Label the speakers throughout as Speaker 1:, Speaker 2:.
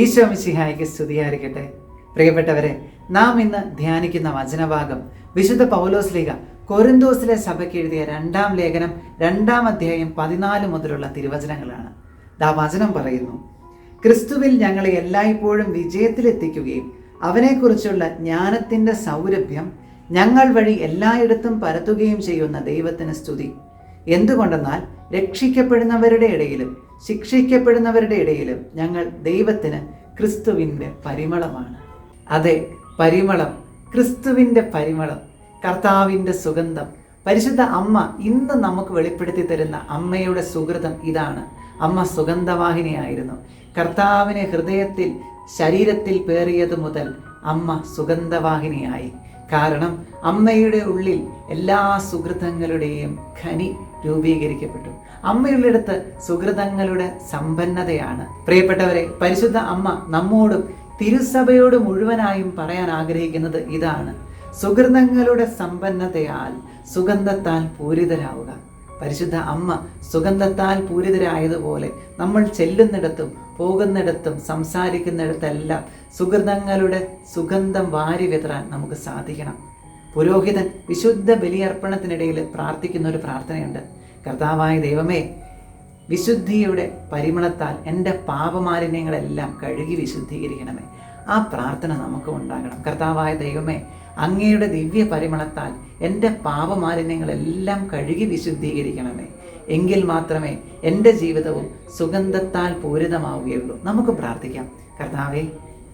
Speaker 1: ഈശോ മിശിഹായിക്ക് സ്തുതിയായിരിക്കട്ടെ. പ്രിയപ്പെട്ടവരെ നാം ഇന്ന് ധ്യാനിക്കുന്ന വചനഭാഗം വിശുദ്ധ പൗലോസ് ലീഗ കൊരിന്തോസിലെ സഭയ്ക്ക് എഴുതിയ രണ്ടാം ലേഖനം രണ്ടാം അധ്യായം പതിനാല് മുതലുള്ള തിരുവചനങ്ങളാണ്. ദാ വചനം പറയുന്നു ക്രിസ്തുവിൽ ഞങ്ങളെ എല്ലായ്പ്പോഴും വിജയത്തിലെത്തിക്കുകയും അവനെക്കുറിച്ചുള്ള ജ്ഞാനത്തിന്റെ സൗരഭ്യം ഞങ്ങൾ വഴി എല്ലായിടത്തും പരത്തുകയും ചെയ്യുന്ന ദൈവത്തിന് സ്തുതി. എന്തുകൊണ്ടെന്നാൽ രക്ഷിക്കപ്പെടുന്നവരുടെ ഇടയിലും ശിക്ഷിക്കപ്പെടുന്നവരുടെ ഇടയിലും ഞങ്ങൾ ദൈവത്തിന് ക്രിസ്തുവിന്റെ പരിമളമാണ്. അതെ പരിമളം ക്രിസ്തുവിന്റെ പരിമളം കർത്താവിന്റെ സുഗന്ധം പരിശുദ്ധ അമ്മ ഇന്ന് നമുക്ക് വെളിപ്പെടുത്തി തരുന്ന അമ്മയുടെ സുഹൃതം ഇതാണ്. അമ്മ സുഗന്ധവാഹിനിയായിരുന്നു. കർത്താവിനെ ഹൃദയത്തിൽ ശരീരത്തിൽ പേറിയതു മുതൽ അമ്മ സുഗന്ധവാഹിനിയായി. കാരണം അമ്മയുടെ ഉള്ളിൽ എല്ലാ സുഹൃതങ്ങളുടെയും ഖനി രൂപീകരിക്കപ്പെട്ടു. അമ്മയുള്ളിടത്ത് സുഹൃതങ്ങളുടെ സമ്പന്നതയാണ്. പ്രിയപ്പെട്ടവരെ പരിശുദ്ധ അമ്മ നമ്മോടും തിരുസഭയോട് മുഴുവനായും പറയാൻ ആഗ്രഹിക്കുന്നത് ഇതാണ്. സുഹൃതങ്ങളുടെ സമ്പന്നതയാൽ സുഗന്ധത്താൽ പൂരിതരാവുക. പരിശുദ്ധ അമ്മ സുഗന്ധത്താൽ പൂരിതരായതുപോലെ നമ്മൾ ചെല്ലുന്നിടത്തും പോകുന്നിടത്തും സംസാരിക്കുന്നിടത്തെല്ലാം സുഹൃതങ്ങളുടെ സുഗന്ധം വാരി വിതറാൻ നമുക്ക് സാധിക്കണം. പുരോഹിതൻ വിശുദ്ധ ബലിയർപ്പണത്തിനിടയിൽ പ്രാർത്ഥിക്കുന്ന ഒരു പ്രാർത്ഥനയുണ്ട്. കർത്താവായ ദൈവമേ വിശുദ്ധിയുടെ പരിമളത്താൽ എന്റെ പാപമാലിന്യങ്ങളെല്ലാം കഴുകി വിശുദ്ധീകരിക്കണമേ. ആ പ്രാർത്ഥന നമുക്ക് ഉണ്ടാകണം. കർത്താവായ ദൈവമേ അങ്ങയുടെ ദിവ്യ പരിമളത്താൽ എന്റെ പാപമാലിന്യങ്ങളെല്ലാം കഴുകി വിശുദ്ധീകരിക്കണമേ. എങ്കിൽ മാത്രമേ എന്റെ ജീവിതവും സുഗന്ധത്താൽ പൂരിതമാവുകയുള്ളൂ. നമുക്ക് പ്രാർത്ഥിക്കാം. കർത്താവെ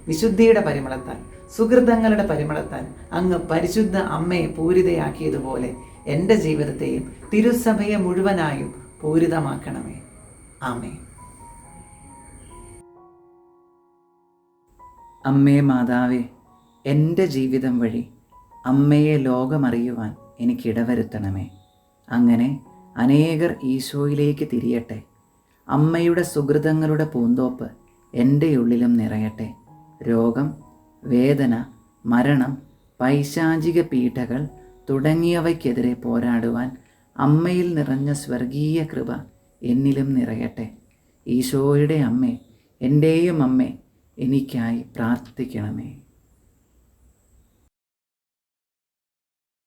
Speaker 1: വിശുദ്ധിയുടെ പരിമളത്താൽ സുഹൃതങ്ങളുടെ പരിമളത്താൽ അങ്ങ് പരിശുദ്ധ അമ്മയെ പൂരിതയാക്കിയതുപോലെ എന്റെ ജീവിതത്തെയും തിരുസഭയെ മുഴുവനായും പൂരിതമാക്കണമേ. ആമേ അമ്മേ മാതാവേ എന്റെ ജീവിതം വഴി അമ്മയെ ലോകമറിയുവാൻ എനിക്കിടവരുത്തണമേ അങ്ങനെ അനേകർ ഈശോയിലേക്ക് തിരിയട്ടെ. അമ്മയുടെ സുഹൃതങ്ങളുടെ പൂന്തോപ്പ് എന്റെ ഉള്ളിലും നിറയട്ടെ. രോഗം വേദന മരണം പൈശാചിക പീഠകൾ തുടങ്ങിയവയ്ക്കെതിരെ പോരാടുവാൻ അമ്മയിൽ നിറഞ്ഞ സ്വർഗീയ കൃപ എന്നിലും നിറയട്ടെ. ഈശോയുടെ അമ്മേ എന്റെയും അമ്മേ എനിക്കായി പ്രാർത്ഥിക്കണമേ.